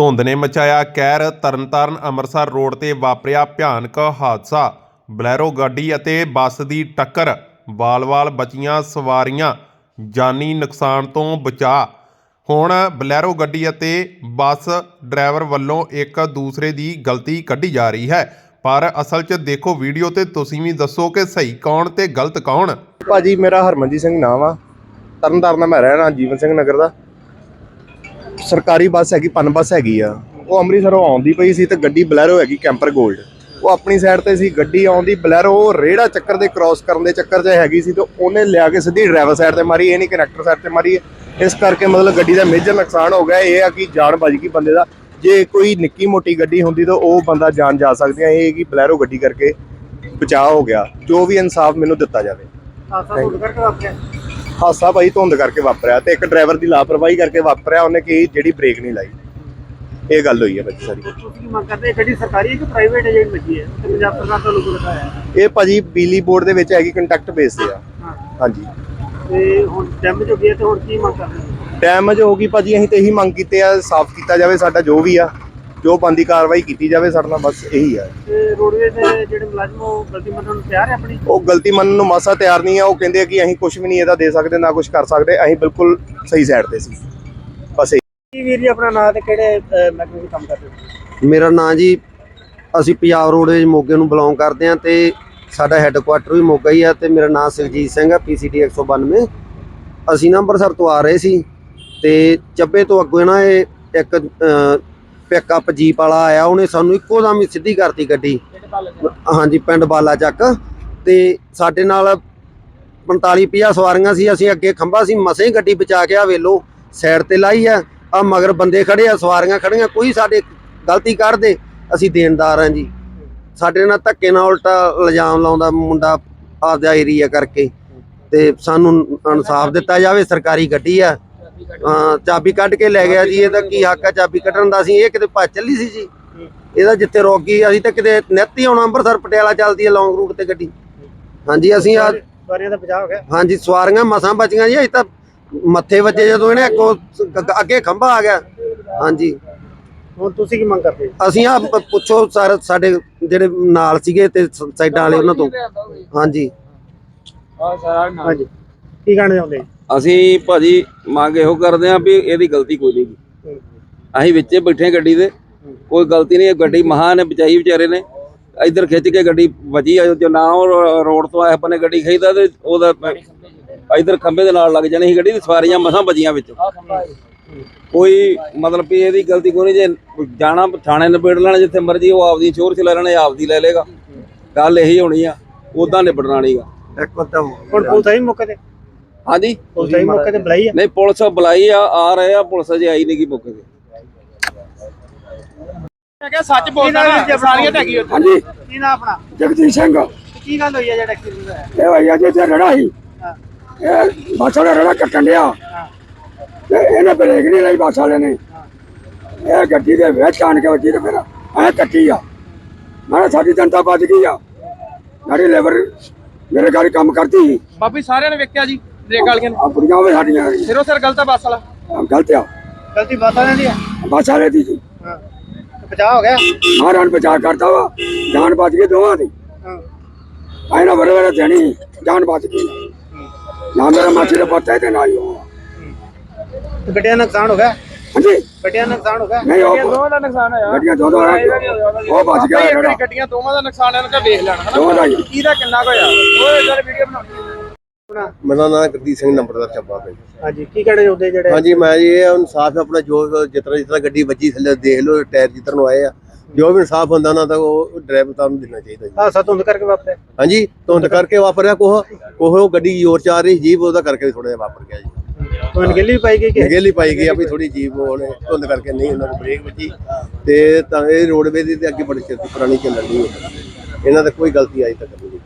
ਧੁੰਦ ਨੇ ਮਚਾਇਆ ਕਹਿਰ ਤਰਨਤਾਰਨ ਅੰਮ੍ਰਿਤਸਰ ਰੋਡ ਤੇ ਵਾਪਰਿਆ ਭਿਆਨਕ ਹਾਦਸਾ। ਬਲੈਰੋ ਗੱਡੀ ਅਤੇ ਬੱਸ ਦੀ ਟੱਕਰ, ਵਾਲ-ਵਾਲ ਬਚੀਆਂ, ਸਵਾਰੀਆਂ, ਜਾਨੀ ਨੁਕਸਾਨ ਤੋਂ ਬਚਾ। ਹੁਣ ਬਲੈਰੋ ਗੱਡੀ ਅਤੇ ਬੱਸ ਡਰਾਈਵਰ ਵੱਲੋਂ ਇੱਕ ਦੂਸਰੇ ਦੀ ਗਲਤੀ ਕੱਢੀ ਜਾ ਰਹੀ ਹੈ। ਪਰ ਅਸਲ 'ਚ ਦੇਖੋ ਵੀਡੀਓ ਤੇ ਤੁਸੀਂ ਵੀ ਦੱਸੋ ਕਿ ਸਹੀ ਕੌਣ ਤੇ ਗਲਤ ਕੌਣ। ਭਾਜੀ, ਮੇਰਾ ਹਰਮਨਜੀਤ ਸਿੰਘ ਨਾਮ ਆ। ਤਰਨਤਾਰਨ ਦਾ ਮੈਂ ਰਹਿਣਾ ਜੀਵਨ ਸਿੰਘ ਨਗਰ ਦਾ। ਸਰਕਾਰੀ ਬੱਸ ਹੈਗੀ, ਪਨ ਬੱਸ ਹੈਗੀ ਆ। ਉਹ ਅੰਮ੍ਰਿਤਸਰੋਂ ਆਉਂਦੀ ਪਈ ਸੀ ਤੇ ਗੱਡੀ ਬਲੈਰੋ ਹੈਗੀ, ਕੈਂਪਰ 골ਡ ਉਹ ਆਪਣੀ ਸਾਈਡ ਤੇ ਸੀ, ਗੱਡੀ ਆਉਂਦੀ ਬਲੈਰੋ, ਉਹ ਰੇੜਾ ਚੱਕਰ ਦੇ ਕ੍ਰਾਸ ਕਰਨ ਦੇ ਚੱਕਰ 'ਚ ਹੈਗੀ ਸੀ ਤੇ ਉਹਨੇ ਲਿਆ ਕੇ ਸਿੱਧੀ ਡਰਾਈਵਰ ਸਾਈਡ ਤੇ ਮਾਰੀ, ਇਹ ਨਹੀਂ ਕਨੈਕਟਰ ਸਾਈਡ ਤੇ ਮਾਰੀ। ਇਸ ਕਰਕੇ ਮਤਲਬ ਗੱਡੀ ਦਾ ਮੇਜਰ ਨੁਕਸਾਨ ਹੋ ਗਿਆ, ਇਹ ਆ ਕਿ ਜਾਨ ਬਚ ਗਈ ਬੰਦੇ ਦਾ। ਜੇ ਕੋਈ ਨਿੱਕੀ ਮੋਟੀ ਗੱਡੀ ਹੁੰਦੀ ਤਾਂ ਉਹ ਬੰਦਾ ਜਾਨ ਜਾ ਸਕਦੀ ਆ। ਇਹ ਕਿ ਬਲੈਰੋ ਗੱਡੀ ਕਰਕੇ ਬਚਾਅ ਹੋ ਗਿਆ। ਜੋ ਵੀ ਇਨਸਾਫ ਮੈਨੂੰ ਦਿੱਤਾ ਜਾਵੇ। ਹਾਦਸਾ ਭਾਈ ਧੁੰਦ ਕਰਕੇ ਵਾਪਰਿਆ ਤੇ ਇੱਕ ਡਰਾਈਵਰ ਦੀ ਲਾਪਰਵਾਹੀ ਕਰਕੇ ਵਾਪਰਿਆ ਉਹਨੇ ਕੀ ਜਿਹੜੀ ਬ੍ਰੇਕ ਨਹੀਂ ਲਾਈ। ਇਹ ਗੱਲ ਹੋਈ ਹੈ ਬੱਚੀ ਸਾਰੀ। ਤੁਸੀਂ ਕੀ ਮੰਗ ਕਰਦੇ ਗੱਡੀ ਸਰਕਾਰੀ ਹੈ ਕਿ ਪ੍ਰਾਈਵੇਟ ਹੈ ਜਿਹੜੀ ਲੱਗੀ ਹੈ ਤੇ ਪੰਜਾਬ ਸਰਕਾਰ ਤੋਂ ਲੋਗੋ ਲਗਾਇਆ ਹੈ। ਇਹ ਭਾਜੀ ਬਿਜਲੀ ਬੋਰਡ ਦੇ ਵਿੱਚ ਹੈਗੀ ਕੰਟੈਕਟ ਬੇਸ ਤੇ ਆ। ਹਾਂਜੀ। ਤੇ ਹੁਣ ਡੈਮੇਜ ਹੋ ਗਿਆ ਤੇ ਹੁਣ ਕੀ ਮੰਗ ਕਰਦੇ ਡੈਮੇਜ ਹੋ ਗਈ ਭਾਜੀ ਅਸੀਂ ਤੇ ਇਹੀ ਮੰਗ ਕੀਤੇ ਆ ਸਾਫ਼ ਕੀਤਾ ਜਾਵੇ ਸਾਡਾ ਜੋ ਵੀ ਆ। ਜੋ ਬੰਦੀ ਕਾਰਵਾਈ ਕੀਤੀ ਜਾਵੇ ਸਾਡੇ ਨਾਲ ਬਸ ਇਹੀ ਆ ਤੇ ਰੋਡਵੇ ਦੇ ਜਿਹੜੇ ਮੁਲਾਜ਼ਮ ਉਹ ਗਲਤੀ ਮੰਨਣ ਨੂੰ ਤਿਆਰ ਹੈ ਆਪਣੀ? ਉਹ ਗਲਤੀ ਮੰਨਣ ਨੂੰ ਮਾਸਾ ਤਿਆਰ ਨਹੀਂ ਆ ਉਹ ਕਹਿੰਦੇ ਆ ਕਿ ਅਸੀਂ ਕੁਝ ਵੀ ਨਹੀਂ ਇਹਦਾ ਦੇ ਸਕਦੇ ਨਾ ਕੁਝ ਕਰ ਸਕਦੇ। ਅਸੀਂ ਬਿਲਕੁਲ ਸਹੀ ਸਾਈਡ ਤੇ ਸੀ। ਬਸ ਇਹੀ। ਕੀ ਵੀਰ ਜੀ ਆਪਣਾ ਨਾਂ ਤੇ ਕਿਹੜੇ ਮਹਿਕਮੇ ਵਿੱਚ ਕੰਮ ਕਰਦੇ ਹੋ? ਮੇਰਾ ਨਾਂ ਜੀ ਅਸੀਂ ਪੰਜਾਬ ਰੋਡਵੇਜ ਮੋਗੇ ਨੂੰ ਬਿਲੋਂਗ ਕਰਦੇ ਹਾਂ ਤੇ ਸਾਡਾ ਹੈੱਡਕੁਆਟਰ ਵੀ ਮੋਗਾ ਹੀ ਆ ਤੇ ਮੇਰਾ ਨਾਮ ਸੁਖਜੀਤ ਸਿੰਘ ਆ ਪੀਸੀਟੀ 192 ਅਸੀਂ ਨਾ ਅੰਮ੍ਰਿਤਸਰ ਤੋਂ ਆ ਰਹੇ ਸੀ ਤੇ ਚੱਬੇ ਤੋਂ ਅੱਗੇ ਨਾ ਇਹ ਇੱਕ ਪਿਕਅਪ ਜੀਪ ਵਾਲਾ ਆਇਆ, ਉਹਨੇ ਸਾਨੂੰ ਇੱਕੋ ਦਮ ਹੀ ਸਿੱਧੀ ਕਰਤੀ ਗੱਡੀ। ਹਾਂਜੀ, ਪਿੰਡ ਬਾਲਾ ਚੱਕ। ਤੇ ਸਾਡੇ ਨਾਲ 45 50 ਸਵਾਰੀਆਂ ਸੀ, ਅਸੀਂ ਅੱਗੇ ਖੰਭਾ ਸੀ, ਮਸੇ ਹੀ ਗੱਡੀ ਬਚਾ ਕੇ ਆ ਵੇਲੋ, ਸਾਈਡ ਤੇ ਲਾਈ ਆ। ਆ ਮਗਰ ਬੰਦੇ ਖੜੇ ਆ, ਸਵਾਰੀਆਂ ਖੜੀਆਂ, ਕੋਈ ਸਾਡੇ ਗਲਤੀ ਕਰਦੇ ਅਸੀਂ ਦੇਣਦਾਰ ਆ ਜੀ। ਸਾਡੇ ਨਾਲ ਧੱਕੇ ਨਾਲ ਉਲਟਾ ਇਲਜ਼ਾਮ ਲਾਉਂਦਾ ਮੁੰਡਾ ਆਪਦਾ ਏਰੀਆ ਕਰਕੇ। ਤੇ ਸਾਨੂੰ ਇਨਸਾਫ ਦਿੱਤਾ ਜਾਵੇ, ਸਰਕਾਰੀ ਗੱਡੀ ਆ। ਹਾਂ, ਚਾਬੀ ਕੱਢ ਕੇ ਲੈ ਗਿਆ ਜੀ ਇਹਦਾ ਕੀ ਹੱਕ ਆ ਚਾਬੀ ਕੱਢਣ ਦਾ? ਅਸੀਂ ਇਹ ਕਿਤੇ ਭੱਜ ਚੱਲੀ ਸੀ ਜੀ। ਇਹਦਾ ਜਿੱਥੇ ਰੋਕ ਗਈ ਅਸੀਂ ਤਾਂ ਕਿਤੇ ਨਿੱਤ ਹੀ ਆਉਣਾ ਅੰਮ੍ਰਿਤਸਰ ਪਟਿਆਲਾ ਚੱਲਦੀ ਹੈ ਲੌਂਗ ਰੂਟ ਤੇ ਗੱਡੀ। ਹਾਂਜੀ ਅਸੀਂ ਆ ਸਵਾਰੀਆਂ ਦਾ ਬਚਾਅ ਹੋ ਗਿਆ? ਹਾਂਜੀ ਸਵਾਰੀਆਂ ਮਸਾਂ ਬਚੀਆਂ ਜੀ ਅਜੇ ਤਾਂ ਮੱਥੇ ਵੱਜੇ ਜਦੋਂ ਇਹਨੇ ਅੱਗੋਂ ਖੰਭਾ ਆ ਗਿਆ। ਹਾਂਜੀ। ਹੁਣ ਤੁਸੀਂ ਕੀ ਮੰਗ ਕਰਦੇ? ਹੋ ਅਸੀਂ ਆ ਪੁੱਛੋ ਸਰ ਸਾਡੇ ਜਿਹੜੇ ਨਾਲ ਸੀਗੇ ਤੇ ਸ- ਸਾਈਡਾਂ ਵਾਲੇ ਉਹਨਾਂ ਤੋਂ। ਹਾਂਜੀ। ਹਾਂਜੀ। ਕੀ ਕਹਿਣਾ ਚਾਹੁੰਦੇ? ਜੀ? ਅਸੀਂ ਭਾਜੀ ਮੰਗ ਇਹੋ ਕਰਦੇ ਆਂ ਵੀ ਇਹਦੀ ਗਲਤੀ ਕੋਈ ਨਹੀਂ ਗੀ। ਅਸੀਂ ਵਿੱਚੇ ਬੈਠੇ ਗੱਡੀ ਦੇ ਕੋਈ ਗਲਤੀ ਨਹੀਂ ਇਹ ਗੱਡੀ ਮਹਾਂ ਨੇ ਬਚਾਈ ਵਿਚਾਰੇ ਨੇ ਇੱਧਰ ਖਿੱਚ ਕੇ ਗੱਡੀ ਬਚੀ ਆ ਜੋ ਨਾ ਉਹ ਰੋਡ ਤੋਂ ਆਏ ਆਪਣੇ ਗੱਡੀ ਖਈਦਾ ਤੇ ਉਹਦਾ ਇੱਧਰ ਖੰਭੇ ਦੇ ਨਾਲ ਲੱਗ ਜਾਣੀ ਸੀ ਗੱਡੀ ਦੀ ਸਵਾਰੀਆਂ ਮਸਾਂ ਬਚੀਆਂ ਵਿੱਚ ਕੋਈ ਮਤਲਬ ਵੀ ਇਹਦੀ ਗਲਤੀ ਕੋਈ ਨਹੀਂ ਜੇ ਜਾਣਾ ਥਾਣੇ ਨਿਬੇੜ ਲੈਣਾ ਜਿੱਥੇ ਮਰਜ਼ੀ ਉਹ ਆਪਦੀ ਚੋਰ ਚ ਲੈ ਲੈਣਾ ਜਾਂ ਆਪਦੀ ਲੈ ਲੇਗਾ ਗੱਲ ਇਹੀ ਹੋਣੀ ਆ ਉਦਾਂ ਨਿਬੜਨਾ ਨਹੀਂਗਾ ਇੱਕ ਬੰਦਾ। ਹੁਣ ਪੁਲਿਸ ਆਈ ਮੌਕੇ ਤੇ ਹਾਂਜੀ। ਪੁਲਿਸ ਆਈ ਮੌਕੇ ਤੇ ਬੁਲਾਈ ਹੈ ਨਹੀਂ ਪੁਲਿਸ ਬੁਲਾਈ ਆ ਆ ਰਹੇ ਆ ਪੁਲਿਸ ਅਜੇ ਆਈ ਨਹੀਂ ਗੀ ਮੌਕੇ ਤੇ। ਮੈਂ ਕਿਹਾ ਸੱਚ ਬੋਲਦਾ ਨਾ ਸਾਰੀਆਂ ਢੱਕੀ ਹਾਂਜੀ। ਕੀ ਨਾ ਆਪਣਾ? ਜਗਦੀਸ਼ ਸਿੰਘ। ਕੀ ਗੱਲ ਹੋਈ ਹੈ ਜਿਹੜਾ ਐਕਸੀਡੈਂਟ ਹੋਇਆ? ਇਹ ਭਈਆ ਜੀ ਤੇ ਰੜਾ ਸੀ। ਹਾਂ। ਇਹ ਬੱਸ ਵਾਲਾ ਰੜਾ ਕੱਟਣ ਡਿਆ। ਹਾਂ। ਤੇ ਇਹਨੇ ਬ੍ਰੇਕ ਨਹੀਂ ਲਈ ਬੱਸ ਵਾਲੇ ਨੇ। ਇਹ ਗੱਡੀ ਦੇ ਵਿੱਚ ਆਣ ਕੇ ਵੱਜੀ ਤੇ ਫਿਰ ਐ ਕੱਟੀ ਆ। ਮੈਂ ਕਿਹਾ ਸਾਡੀ ਜਨਤਾ ਬਚ ਗਈ ਆ। ਸਾਡੀ ਲੇਬਰ ਮੇਰੇ ਗਾੜੀ ਕੰਮ ਕਰਦੀ ਸੀ। ਬਾਬੀ ਸਾਰਿਆਂ ਨੇ ਵੇਖਿਆ ਜੀ? ਬ੍ਰੇਕ ਵਾਲੀਆਂ ਨੇ ਆ ਬੁੜੀਆਂ ਵੀ ਸਾਡੀਆਂ। ਸਿਰੋਂ ਸਿਰ ਗਲਤ ਆ ਬੱਸ ਵਾਲਾ? ਆਹ ਗਲਤ ਆ। ਗਲਤੀ ਬਾਤ ਆ ਜਾਂਦੀ ਹੈ ਬੱਸ ਵਾਲੇ ਦੀ ਜੀ ਹਾਂ। ਤੇ ਬਚਾਅ ਹੋ ਗਿਆ? ਮਹਾਰਾਜ ਬਚਾ ਕਰਦਾ ਵਾ। ਜਾਨ ਬਚ ਗਈ ਦੋਵਾਂ ਦੀ। ਹਾਂ। ਐ ਨਾ ਬੜੇ ਬੜੇ ਦੇਣੀ ਜਾਨ ਬਚ ਗਈ। ਨਾ ਮੇਰਾ ਮਾਛੀ ਦਾ ਪੱਤਾ ਤੇ ਨਾ ਹੀ ਉਹ। ਤੇ ਗੱਡੀਆਂ ਦਾ ਨੁਕਸਾਨ ਹੋ ਗਿਆ? ਹਾਂਜੀ। ਗੱਡੀਆਂ ਦਾ ਨੁਕਸਾਨ ਹੋ ਗਿਆ? ਨਹੀਂ ਉਹ ਦੋਵਾਂ ਦਾ ਨੁਕਸਾਨ ਹੋਇਆ। ਗੱਡੀਆਂ ਦੋ ਦੋ ਉਹ ਬਚ ਗਿਆ ਰੜਾ ਇੱਕ ਗੱਡੀਆਂ ਦੋਵਾਂ ਦਾ ਨੁਕਸਾਨ ਇਹਨਾਂ ਦਾ ਵੇਖ ਲੈਣਾ ਦੋਵਾਂ ਦਾ ਹਨਾ ਹੀ ਕਿਹਦਾ ਕਿੰਨਾ ਕੁ ਹੋਇਆ? ਉਹ ਇਧਰ ਵੀਡੀਓ ਬਣਾਉਣੀ ਮੇਰਾ ਨਾਮ ਗੁਰਦੀਪ ਸਿੰਘ ਨੰਬਰਦਾਰ ਚੱਬਾ ਪਿੰਡ। ਹਾਂਜੀ ਕੀ ਕਹਿਣਾ ਚਾਹੁੰਦੇ ਜਿਹੜੇ? ਹਾਂਜੀ ਮੈਂ ਜੀ ਇਹ ਇਨਸਾਫ ਆਪਣਾ ਜੋ ਜਿਤਨਾ ਜਿਤਨਾ ਗੱਡੀ ਵੱਜੀ ਥੱਲੇ ਦੇਖ ਲਓ ਟਾਇਰ ਜਿੱਧਰ ਨੂੰ ਆਏ ਆ ਜੋ ਵੀ ਇਨਸਾਫ ਹੁੰਦਾ ਨਾ ਤਾਂ ਉਹ ਡਰਾਈਵਰ ਤਾਂ ਨੂੰ ਦੇਣਾ ਚਾਹੀਦਾ ਜੀ। ਹਾਦਸਾ ਧੁੰਦ ਕਰਕੇ ਵਾਪਰਿਆ? ਹਾਂਜੀ ਧੁੰਦ ਕਰਕੇ ਵਾਪਰਿਆ ਕੋਹ ਕੋਹ ਗੱਡੀ ਜ਼ੋਰ ਚ ਆ ਰਹੀ ਜੀਪ ਉਹਦਾ ਕਰਕੇ ਥੋੜਾ ਜਿਹਾ ਵਾਪਰ ਗਿਆ ਜੀ। ਤੋਂ ਅਣਗਹਿਲੀ ਵੀ ਪਾਈ ਗਈ ਕਿ? ਨਗੇਲੀ ਪਾਈ ਗਈ ਆਪਣੀ ਥੋੜੀ ਜੀਪ ਉਹਨੇ ਧੁੰਦ ਕਰਕੇ ਨਹੀਂ ਉਹਨਾਂ ਨੂੰ ਬ੍ਰੇਕ ਵੱਜੀ ਤੇ ਤਾਂ ਇਹ ਰੋਡਵੇ ਦੀ ਤੇ ਅੱਗੇ ਬੜੀ ਚਿਰ ਪੁਰਾਣੀ ਚੱਲਣ ਦੀ ਇਹਨਾਂ ਦਾ ਕੋਈ ਗਲਤੀ ਅਜੇ ਤੱਕ ਨਹੀਂ